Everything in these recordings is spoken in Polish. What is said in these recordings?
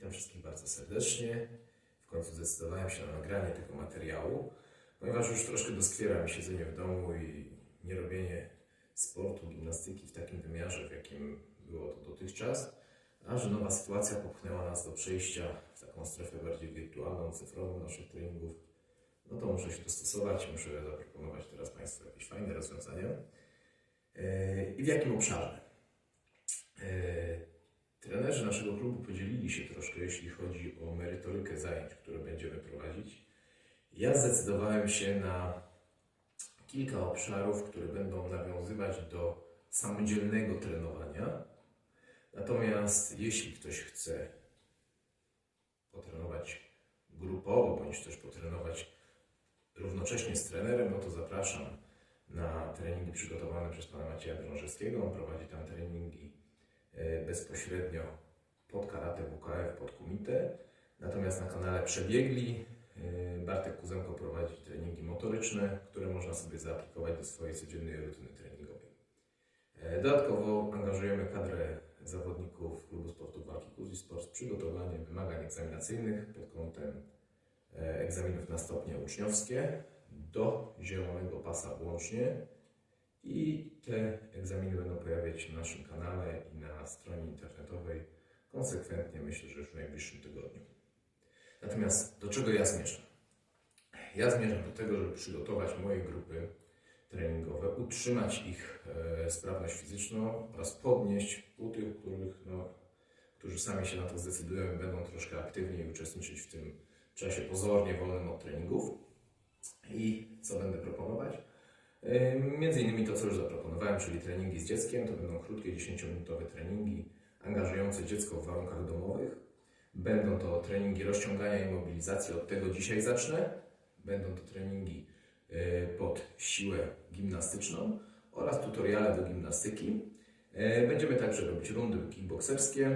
Witam wszystkich bardzo serdecznie. W końcu zdecydowałem się na nagranie tego materiału, ponieważ już troszkę doskwiera mi siedzenie w domu i nie robienie sportu, gimnastyki w takim wymiarze, w jakim było to dotychczas, a że nowa sytuacja popchnęła nas do przejścia w taką strefę bardziej wirtualną, cyfrową naszych treningów, no to muszę się dostosować, muszę zaproponować teraz Państwu jakieś fajne rozwiązania. Yy, I w jakim obszarze? Yy, Trenerzy naszego klubu podzielili się troszkę, jeśli chodzi o merytorykę zajęć, które będziemy prowadzić. Ja zdecydowałem się na kilka obszarów, które będą nawiązywać do samodzielnego trenowania. Natomiast jeśli ktoś chce potrenować grupowo, bądź też potrenować równocześnie z trenerem, no to zapraszam na treningi przygotowane przez pana Macieja Drążewskiego. On prowadzi tam treningi bezpośrednio pod karate WKF, pod kumite. Natomiast na kanale Przebiegli e, Bartek Kuzemko prowadzi treningi motoryczne, które można sobie zaaplikować do swojej codziennej rutyny treningowej. E, Dodatkowo angażujemy kadrę zawodników Klubu Sportu Walki Kuzi Sport z przygotowaniem wymagań egzaminacyjnych pod kątem e, egzaminów na stopnie uczniowskie do zielonego pasa włącznie i te egzaminy będą pojawiać się na naszym kanale i na stronie internetowej konsekwentnie, myślę, że już w najbliższym tygodniu. Natomiast do czego ja zmierzam? Ja zmierzam do tego, żeby przygotować moje grupy treningowe, utrzymać ich e, sprawność fizyczną oraz podnieść u tych, których, no, którzy sami się na to zdecydują i będą troszkę aktywniej uczestniczyć w tym czasie pozornie wolnym od treningów. I co będę proponować? Między innymi to, co już zaproponowałem, czyli treningi z dzieckiem. To będą krótkie 10-minutowe treningi angażujące dziecko w warunkach domowych. Będą to treningi rozciągania i mobilizacji, od tego dzisiaj zacznę. Będą to treningi e, pod siłę gimnastyczną oraz tutoriale do gimnastyki. E, Będziemy także robić rundy kickbokserskie,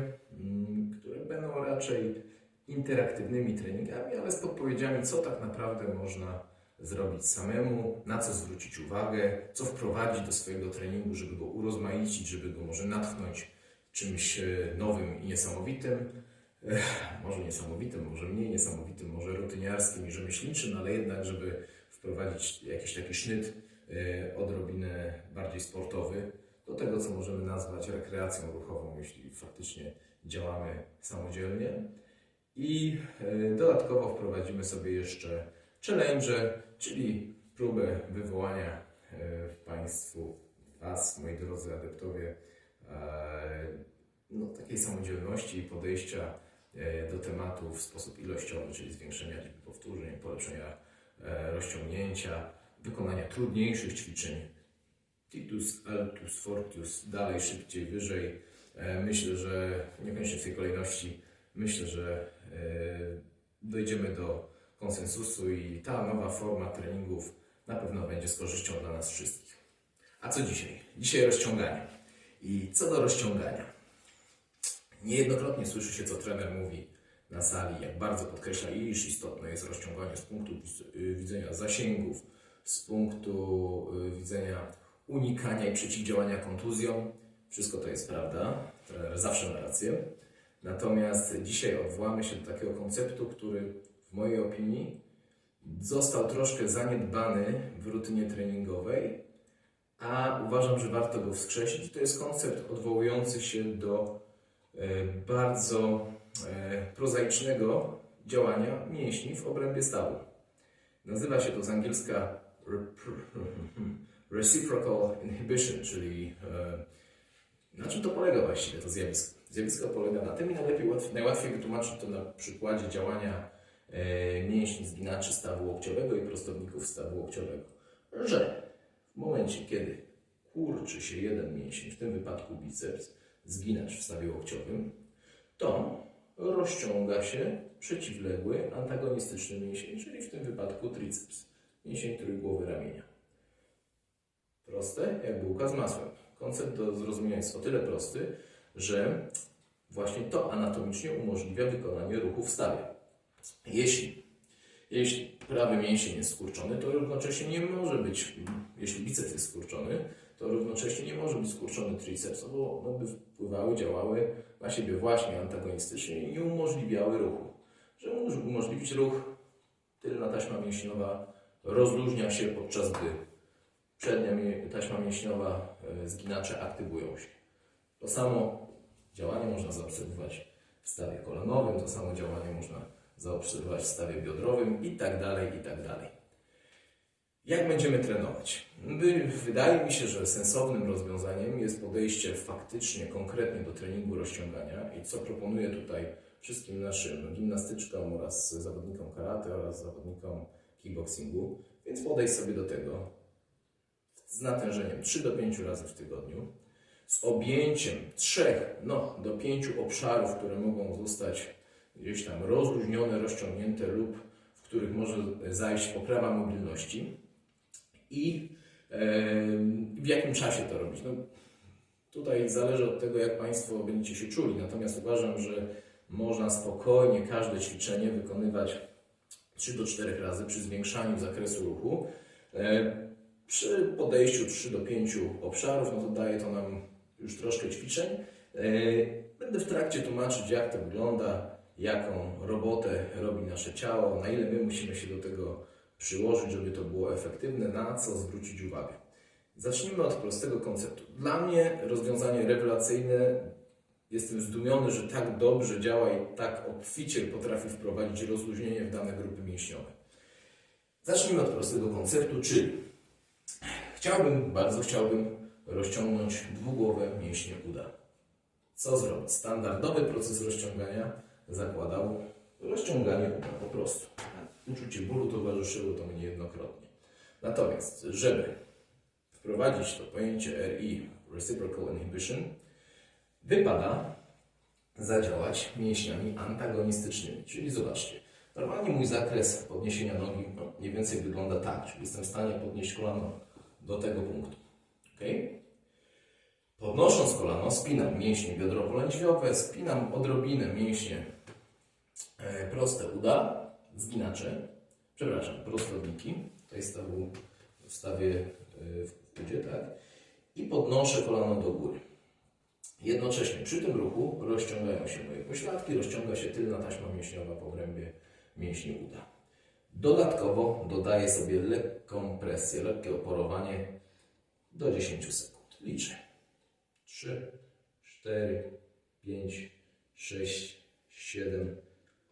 mm, które będą raczej interaktywnymi treningami, ale z podpowiedziami, co tak naprawdę można zrobić samemu, na co zwrócić uwagę, co wprowadzić do swojego treningu, żeby go urozmaicić, żeby go może natchnąć czymś e, nowym i niesamowitym. Ech, może niesamowitym, może mniej niesamowitym, może rutyniarskim i rzemieślniczym, ale jednak, żeby wprowadzić jakiś taki sznyt e, odrobinę bardziej sportowy do tego, co możemy nazwać rekreacją ruchową, jeśli faktycznie działamy samodzielnie. I e, dodatkowo wprowadzimy sobie jeszcze challenge, czyli próbę wywołania e, w Państwu, Was, moi drodzy adeptowie, e, no, takiej samodzielności i podejścia e, do tematu w sposób ilościowy, czyli zwiększenia liczby powtórzeń, polepszenia rozciągnięcia, wykonania trudniejszych ćwiczeń. Titus, altus, fortius, dalej, szybciej, wyżej. Myślę, że niekoniecznie w tej kolejności, myślę, że dojdziemy do konsensusu i ta nowa forma treningów na pewno będzie z korzyścią dla nas wszystkich. A co dzisiaj? Dzisiaj rozciąganie. I co do rozciągania. Niejednokrotnie słyszy się, co trener mówi na sali, jak bardzo podkreśla, iż istotne jest rozciąganie z punktu y, widzenia zasięgów, z punktu y, widzenia unikania i przeciwdziałania kontuzjom. Wszystko to jest prawda, trener zawsze ma rację. Natomiast dzisiaj odwołamy się do takiego konceptu, który mojej opinii został troszkę zaniedbany w rutynie treningowej, a uważam, że warto go wskrzesić. To jest koncept odwołujący się do e, bardzo e, prozaicznego działania mięśni w obrębie stawu. Nazywa się to z angielska reciprocal inhibition, czyli e, na czym to polega właściwie to zjawisko? Zjawisko polega na tym i najlepiej, łatw- najłatwiej wytłumaczyć to na przykładzie działania mięśni zginaczy stawu łokciowego i prostowników stawu łokciowego, że w momencie, kiedy kurczy się jeden mięsień, w tym wypadku biceps, zginacz w stawie łokciowym, to rozciąga się przeciwległy, antagonistyczny mięsień, czyli w tym wypadku triceps, mięsień trójgłowy ramienia. Proste, jak bułka z masłem. Koncept do zrozumienia jest o tyle prosty, że właśnie to anatomicznie umożliwia wykonanie ruchu w stawie. Jeśli, jeśli prawy mięsień jest skurczony, to równocześnie nie może być, jeśli biceps jest skurczony, to równocześnie nie może być skurczony triceps, bo no by wpływały, działały na siebie właśnie antagonistycznie i nie umożliwiały ruchu. Żeby umoż- umożliwić ruch, tylna taśma mięśniowa rozluźnia się, podczas gdy przednia taśma mięśniowa, e, zginacze aktywują się. To samo działanie można zaobserwować w stawie kolanowym, to samo działanie można zaobserwować w stawie biodrowym i tak dalej, i tak dalej. Jak będziemy trenować? Wydaje mi się, że sensownym rozwiązaniem jest podejście faktycznie, konkretnie do treningu rozciągania i co proponuję tutaj wszystkim naszym gimnastyczkom oraz zawodnikom karate oraz zawodnikom kickboxingu, więc podejść sobie do tego z natężeniem 3 do 5 razy w tygodniu, z objęciem 3 no, do 5 obszarów, które mogą zostać gdzieś tam rozluźnione, rozciągnięte lub w których może zajść poprawa mobilności i w jakim czasie to robić. No, tutaj zależy od tego, jak Państwo będziecie się czuli, natomiast uważam, że można spokojnie każde ćwiczenie wykonywać 3 do 4 razy przy zwiększaniu zakresu ruchu. E, Przy podejściu 3 do 5 obszarów, no to daje to nam już troszkę ćwiczeń. E, Będę w trakcie tłumaczyć, jak to wygląda, jaką robotę robi nasze ciało, na ile my musimy się do tego przyłożyć, żeby to było efektywne, na co zwrócić uwagę. Zacznijmy od prostego konceptu. Dla mnie rozwiązanie rewelacyjne, jestem zdumiony, że tak dobrze działa i tak obficie potrafi wprowadzić rozluźnienie w dane grupy mięśniowe. Zacznijmy od prostego konceptu, czyli chciałbym, bardzo chciałbym rozciągnąć dwugłowe mięśnie uda. Co zrobić? Standardowy proces rozciągania zakładał rozciąganie po prostu. Uczucie bólu towarzyszyło to mnie niejednokrotnie. Natomiast, żeby wprowadzić to pojęcie RI, Reciprocal Inhibition, wypada zadziałać mięśniami antagonistycznymi. Czyli zobaczcie, normalnie mój zakres podniesienia nogi no, mniej więcej wygląda tak, czyli jestem w stanie podnieść kolano do tego punktu. ok? Podnosząc kolano, spinam mięśnie biodrowo-lędźwiowe, spinam odrobinę mięśnie e, proste uda, zginacze, przepraszam, prostowniki, tutaj stawu, wstawię e, w udzie, tak? I podnoszę kolano do góry. Jednocześnie przy tym ruchu rozciągają się moje pośladki, rozciąga się tylna taśma mięśniowa po obrębie mięśni uda. Dodatkowo dodaję sobie lekką presję, lekkie oporowanie do 10 sekund. Liczę. 3, 4, 5, 6, 7,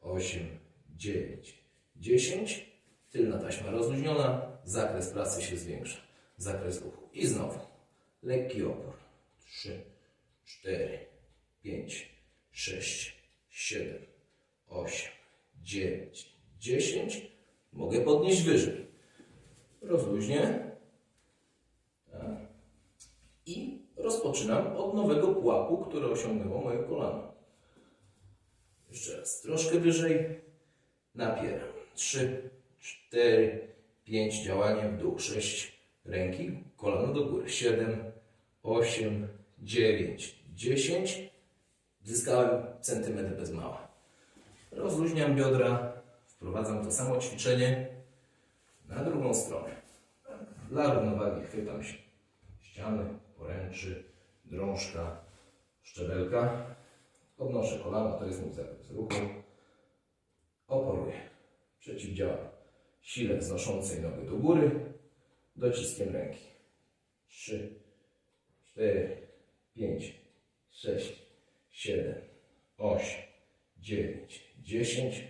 8, 9, 10. Tylna taśma rozluźniona, zakres pracy się zwiększa. Zakres ruchu. I znowu lekki opór. 3, 4, 5, 6, 7, 8, 9, 10. Mogę podnieść wyżej. Rozluźnię. Tak. I rozpoczynam od nowego pułapu, które osiągnęło moje kolano. Jeszcze raz. Troszkę wyżej. Napieram. 3, 4, 5. Działanie w dół. 6. Ręki. Kolano do góry. 7, 8, 9, 10. Zyskałem centymetr bez mała. Rozluźniam biodra. Wprowadzam to samo ćwiczenie na drugą stronę. Dla równowagi chwytam się ściany, poręczy, drążka, szczebelka. Podnoszę kolana, to jest mój zakres ruchu. Oporuję. Przeciwdziałam sile wznoszącej nogę do góry dociskiem ręki. 3, 4, 5, 6, 7, 8, 9, 10.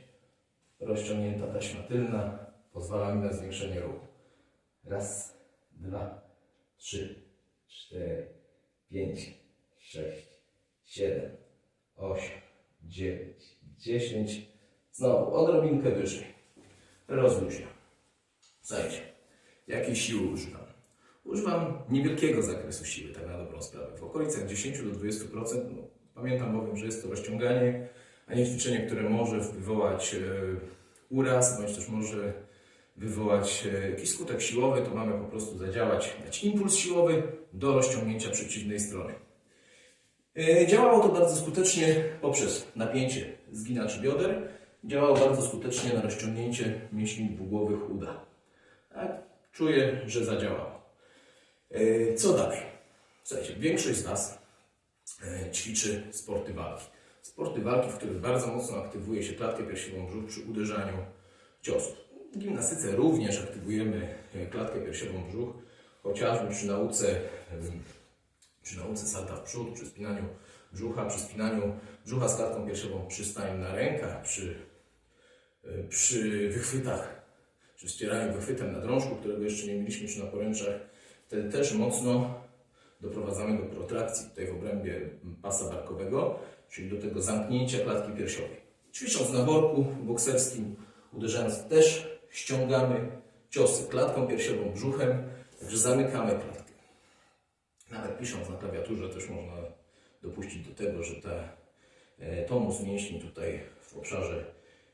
Rozciągnięta taśma tylna pozwala mi na zwiększenie ruchu. Raz, dwa, trzy, cztery, pięć, sześć, siedem, osiem, dziewięć, dziesięć. Znowu odrobinkę wyżej. Rozluźniam. Słuchajcie, jakiej siły używam? Używam niewielkiego zakresu siły, tak na dobrą sprawę. W okolicach 10 do 20%. No, pamiętam bowiem, że jest to rozciąganie, a nie ćwiczenie, które może wywołać e, uraz, bądź też może wywołać e, jakiś skutek siłowy, to mamy po prostu zadziałać, dać impuls siłowy do rozciągnięcia przeciwnej strony. E, Działało to bardzo skutecznie poprzez napięcie zginaczy bioder. Działało bardzo skutecznie na rozciągnięcie mięśni dwugłowych uda. Tak? Czuję, że zadziałało. E, Co dalej? Słuchajcie, większość z Was e, ćwiczy sporty walki. Sporty walki, w których bardzo mocno aktywuje się klatkę piersiową brzuch przy uderzaniu ciosów. W gimnastyce również aktywujemy e, klatkę piersiową brzuch, chociażby przy nauce, przy nauce salta w przód, przy spinaniu brzucha, przy spinaniu brzucha z klatką piersiową, przy staniu na rękach, przy, przy wychwytach, przy wspieraniu wychwytem na drążku, którego jeszcze nie mieliśmy przy naporęczach. Wtedy też mocno doprowadzamy do protrakcji tutaj w obrębie pasa barkowego, czyli do tego zamknięcia klatki piersiowej. Ćwicząc na worku bokserskim, uderzając też ściągamy ciosy klatką piersiową, brzuchem, także zamykamy klatkę. Nawet pisząc na klawiaturze też można dopuścić do tego, że ta e, tonus mięśni tutaj w obszarze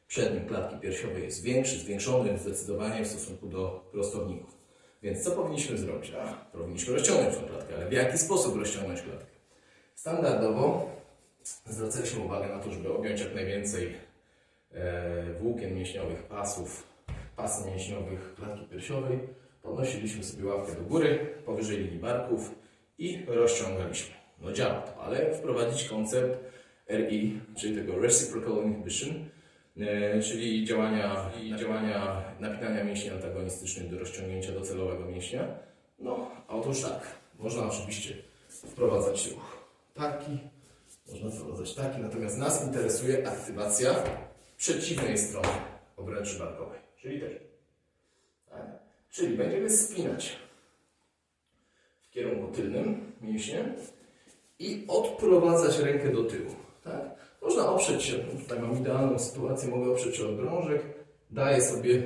przednim klatki piersiowej jest większy, zwiększony zdecydowanie w stosunku do prostowników. Więc co powinniśmy zrobić? A, powinniśmy rozciągnąć tą klatkę, ale w jaki sposób rozciągnąć klatkę? Standardowo zwracaliśmy uwagę na to, żeby objąć jak najwięcej e, włókien mięśniowych, pasów, pasów mięśniowych klatki piersiowej. Podnosiliśmy sobie łapkę do góry, powyżej linii barków i rozciągaliśmy. No działa to, ale wprowadzić koncept RI, czyli tego Reciprocal Inhibition, e, czyli działania, działania napinania mięśni antagonistycznych do rozciągnięcia docelowego mięśnia. No, a otóż tak, można oczywiście wprowadzać ruch taki, można wprowadzać taki, natomiast nas interesuje aktywacja przeciwnej strony obręczy barkowej, czyli tej. Tak? Czyli będziemy spinać w kierunku tylnym mięśnie i odprowadzać rękę do tyłu. Tak? Można oprzeć się, tutaj mam idealną sytuację, mogę oprzeć się od drążek, daję sobie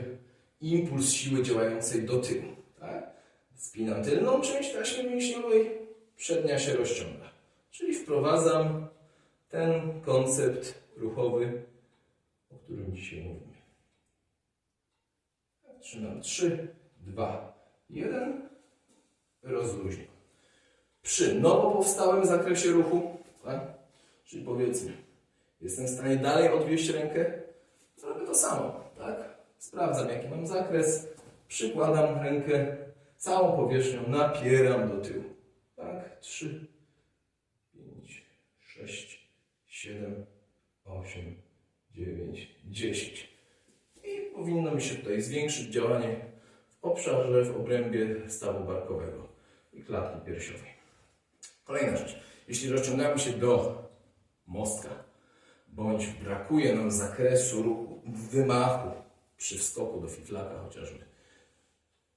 impuls siły działającej do tyłu. Tak? Spinam tylną część taśmy mięśniowej, przednia się rozciąga. Czyli wprowadzam ten koncept ruchowy, o którym dzisiaj mówimy. Trzymam 3, 2, 1. Rozluźniam. Przy nowo powstałym zakresie ruchu, tak? czyli powiedzmy, jestem w stanie dalej odwieźć rękę, zrobię to samo. Tak? Sprawdzam, jaki mam zakres, przykładam rękę, całą powierzchnią napieram do tyłu. Tak? 3, 5, 6, 7, 8, 9, 10. I powinno mi się tutaj zwiększyć działanie w obszarze, w obrębie stawu barkowego i klatki piersiowej. Kolejna rzecz. Jeśli rozciągamy się do mostka, bądź brakuje nam zakresu ruchu, wymachu przy wskoku do fiflaka chociażby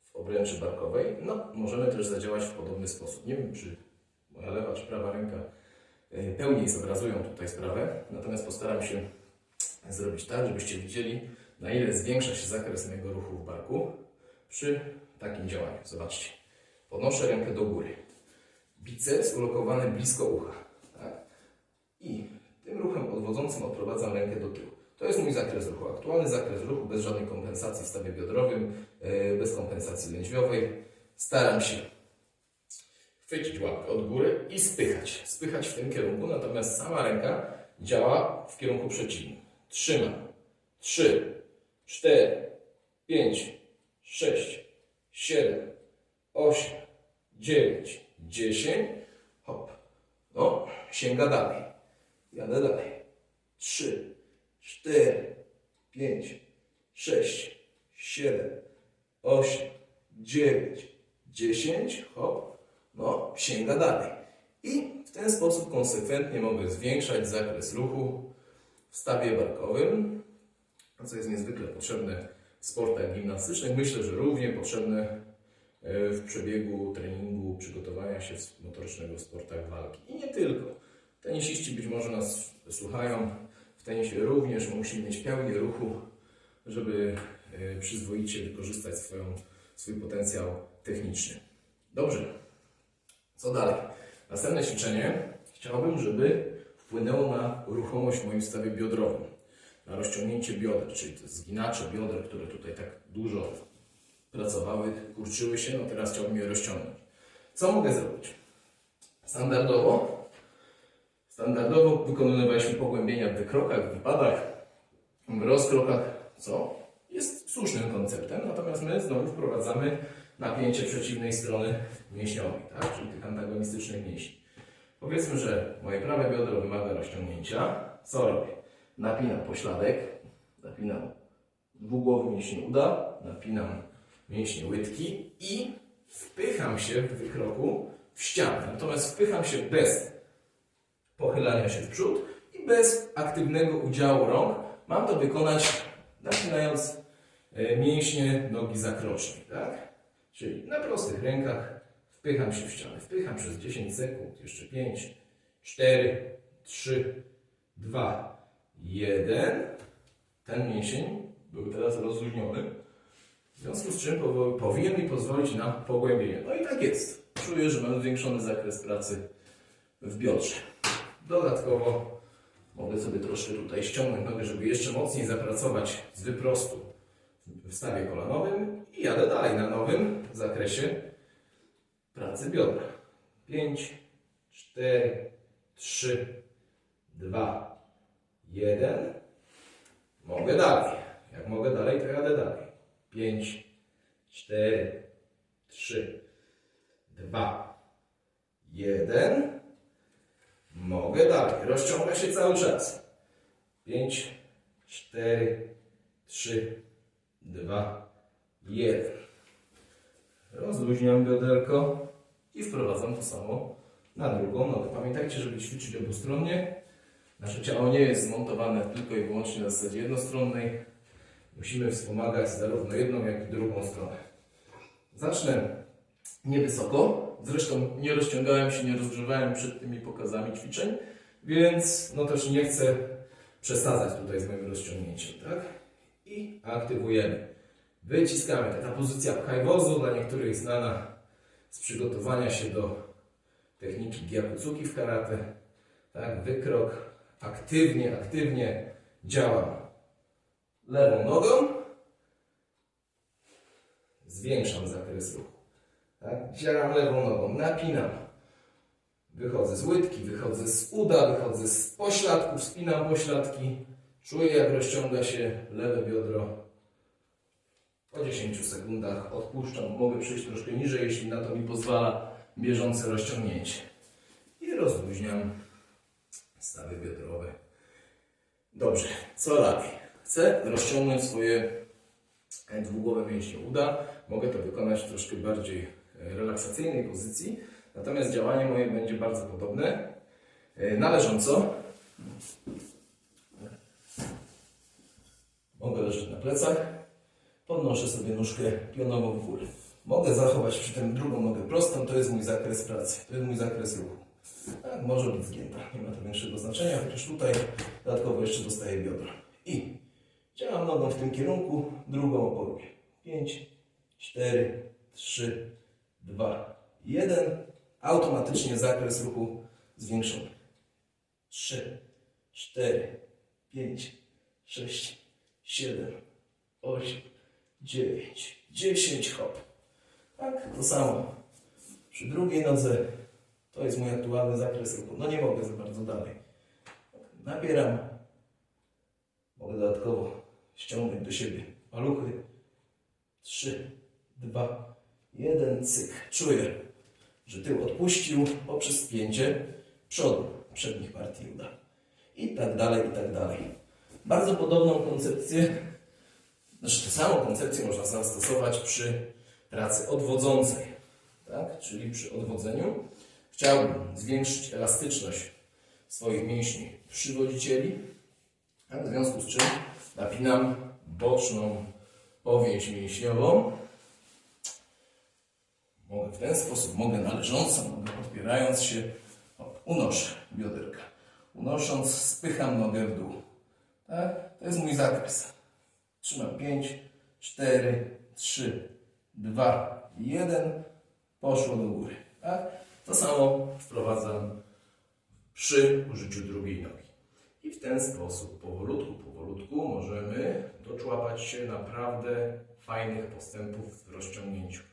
w obręczy barkowej, no możemy też zadziałać w podobny sposób. Nie wiem, czy moja lewa czy prawa ręka e, pełniej zobrazują tutaj sprawę, natomiast postaram się zrobić tak, żebyście widzieli, na ile zwiększa się zakres mojego ruchu w barku przy takim działaniu. Zobaczcie. Podnoszę rękę do góry. Biceps ulokowany blisko ucha. Tak? I tym ruchem odwodzącym odprowadzam rękę do tyłu. To jest mój zakres ruchu. Aktualny zakres ruchu bez żadnej kompensacji w stawie biodrowym, yy, bez kompensacji lędźwiowej. Staram się chwycić łapkę od góry i spychać. Spychać w tym kierunku, natomiast sama ręka działa w kierunku przeciwnym. Trzymam. 3, 4, 5, 6, 7, 8, 9, 10. Hop. No, sięga dalej. Jadę dalej. 3, 4, 5, 6, 7, 8, 9, 10. Hop. No, sięga dalej. I w ten sposób konsekwentnie mogę zwiększać zakres ruchu w stawie barkowym, co jest niezwykle potrzebne w sportach gimnastycznych. Myślę, że równie potrzebne e, w przebiegu treningu, przygotowania się motorycznego w sportach walki. I nie tylko. Tenisiści być może nas słuchają. W tenisie również musimy mieć pełnię ruchu, żeby e, przyzwoicie wykorzystać swoją, swój potencjał techniczny. Dobrze. Co dalej? Następne ćwiczenie chciałbym, żeby wpłynęło na ruchomość w moim stawie biodrowym, na rozciągnięcie bioder, czyli te zginacze bioder, które tutaj tak dużo pracowały, kurczyły się, no teraz chciałbym je rozciągnąć. Co mogę zrobić? Standardowo, standardowo wykonywaliśmy pogłębienia w wykrokach, w wypadach, w rozkrokach, co jest słusznym konceptem, natomiast my znowu wprowadzamy napięcie przeciwnej strony mięśniowej, tak? czyli tych antagonistycznych mięśni. Powiedzmy, że moje prawe biodro wymaga rozciągnięcia. Co robię? Napinam pośladek, napinam dwugłowy mięśnie uda, napinam mięśnie łydki i wpycham się w wykroku w ścianę. Natomiast wpycham się bez pochylania się w przód i bez aktywnego udziału rąk. Mam to wykonać napinając e, mięśnie nogi zakrocznej, tak? Czyli na prostych rękach wpycham się w ścianę. Wpycham przez 10 sekund, jeszcze 5, 4, 3, 2, 1. Ten mięsień był teraz rozluźniony. W związku z czym powinien mi pozwolić na pogłębienie. No i tak jest. Czuję, że mam zwiększony zakres pracy w biodrze. Dodatkowo mogę sobie troszkę tutaj ściągnąć nogę, żeby jeszcze mocniej zapracować z wyprostu w stawie kolanowym i jadę dalej na nowym zakresie pracy biodra. 5, 4, 3, 2, 1. Mogę dalej. Jak mogę dalej, to jadę dalej. 5, 4, 3, 2, 1. Mogę dalej. Rozciąga się cały czas. 5, 4, 3, 2, 1. Rozluźniam bioderko i wprowadzam to samo na drugą nogę. Pamiętajcie, żeby ćwiczyć obustronnie. Nasze ciało nie jest zmontowane tylko i wyłącznie na zasadzie jednostronnej. Musimy wspomagać zarówno jedną, jak i drugą stronę. Zacznę niewysoko. Zresztą nie rozciągałem się, nie rozgrzewałem przed tymi pokazami ćwiczeń, więc no też nie chcę przesadzać tutaj z moim rozciągnięciem, tak? I aktywujemy. Wyciskamy. Taka pozycja pchaj wozu dla niektórych znana z przygotowania się do techniki Gyakuzuki w karate. Tak, wykrok. Aktywnie, aktywnie działam lewą nogą. Zwiększam zakres ruchu. Tak? Dzieram lewą nogą, napinam. Wychodzę z łydki, wychodzę z uda, wychodzę z pośladków, spinam pośladki. Czuję jak rozciąga się lewe biodro. Po 10 sekundach odpuszczam. Mogę przejść troszkę niżej, jeśli na to mi pozwala bieżące rozciągnięcie. I rozluźniam stawy biodrowe. Dobrze, co dalej? Chcę rozciągnąć swoje dwugłowe mięśnie uda. Mogę to wykonać w troszkę bardziej e, relaksacyjnej pozycji. Natomiast działanie moje będzie bardzo podobne. E, Na leżąco. Mogę leżeć na plecach. Podnoszę sobie nóżkę pionową w górę. Mogę zachować przy tym drugą nogę prostą. To jest mój zakres pracy. To jest mój zakres ruchu. Tak, może być zgięta. Nie ma to większego znaczenia, chociaż tutaj dodatkowo jeszcze dostaję biodra. I działam nogą w tym kierunku, drugą oporuję. 5, 4, 3, 2, 1. Automatycznie zakres ruchu zwiększony. 3, 4, 5, 6, 7, 8, 9, 10, hop. Tak, to samo. Przy drugiej nodze to jest mój aktualny zakres ruchu. No nie mogę za bardzo dalej. Napieram. Mogę dodatkowo ściągnąć do siebie paluchy. 3, 2, 1, cyk. Czuję, że tył odpuścił poprzez spięcie przodu przednich partii uda. I tak dalej, i tak dalej. Bardzo podobną koncepcję, znaczy tę samą koncepcję można zastosować przy pracy odwodzącej, tak? czyli przy odwodzeniu. Chciałbym zwiększyć elastyczność swoich mięśni przywodzicieli, a w związku z czym napinam boczną powięź mięśniową. Mogę w ten sposób, mogę należąco, mogę podpierając się, o, unoszę bioderka. Unosząc, spycham nogę w dół. Tak? To jest mój zakres. Trzymam 5, 4, 3, 2, 1. Poszło do góry. Tak? To samo wprowadzam przy użyciu drugiej nogi. I w ten sposób powolutku, powolutku możemy doczłapać się naprawdę fajnych postępów w rozciągnięciu.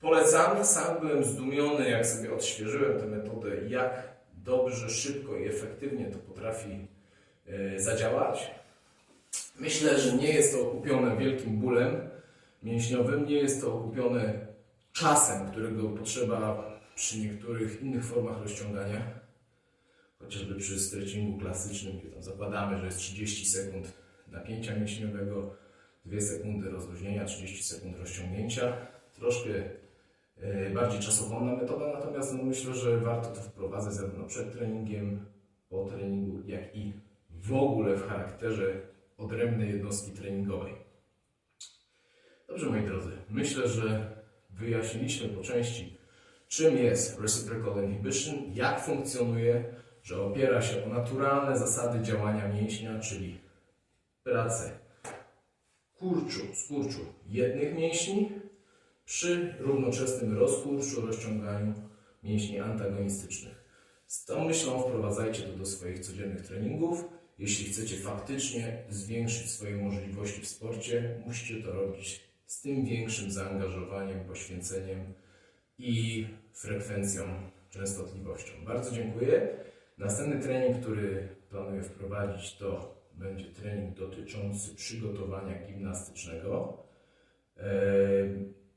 Polecam, sam byłem zdumiony, jak sobie odświeżyłem tę metodę, jak dobrze, szybko i efektywnie to potrafi e, zadziałać. Myślę, że nie jest to okupione wielkim bólem, mięśniowym. Nie jest to okupione czasem, którego potrzeba przy niektórych innych formach rozciągania. Chociażby przy stretchingu klasycznym, gdzie tam zakładamy, że jest 30 sekund napięcia mięśniowego, 2 sekundy rozluźnienia, 30 sekund rozciągnięcia. Troszkę e, bardziej czasochłonna metoda, natomiast no myślę, że warto to wprowadzać zarówno przed treningiem, po treningu, jak i w ogóle w charakterze odrębnej jednostki treningowej. Dobrze, moi drodzy, myślę, że wyjaśniliśmy po części, czym jest reciprocal inhibition, jak funkcjonuje, że opiera się o naturalne zasady działania mięśnia, czyli pracę kurczu, skurczu jednych mięśni przy równoczesnym rozkurczu, rozciąganiu mięśni antagonistycznych. Z tą myślą wprowadzajcie to do swoich codziennych treningów. Jeśli chcecie faktycznie zwiększyć swoje możliwości w sporcie, musicie to robić z tym większym zaangażowaniem, poświęceniem i frekwencją, częstotliwością. Bardzo dziękuję. Następny trening, który planuję wprowadzić, to będzie trening dotyczący przygotowania gimnastycznego. E,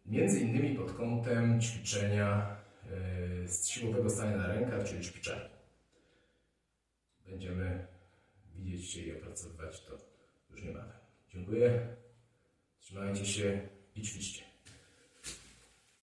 Między innymi pod kątem ćwiczenia e, z siłowego stania na rękach, czyli ćwiczenia. Będziemy widzieć się i opracowywać to już niebawem. Dziękuję. Trzymajcie się i ćwiczcie.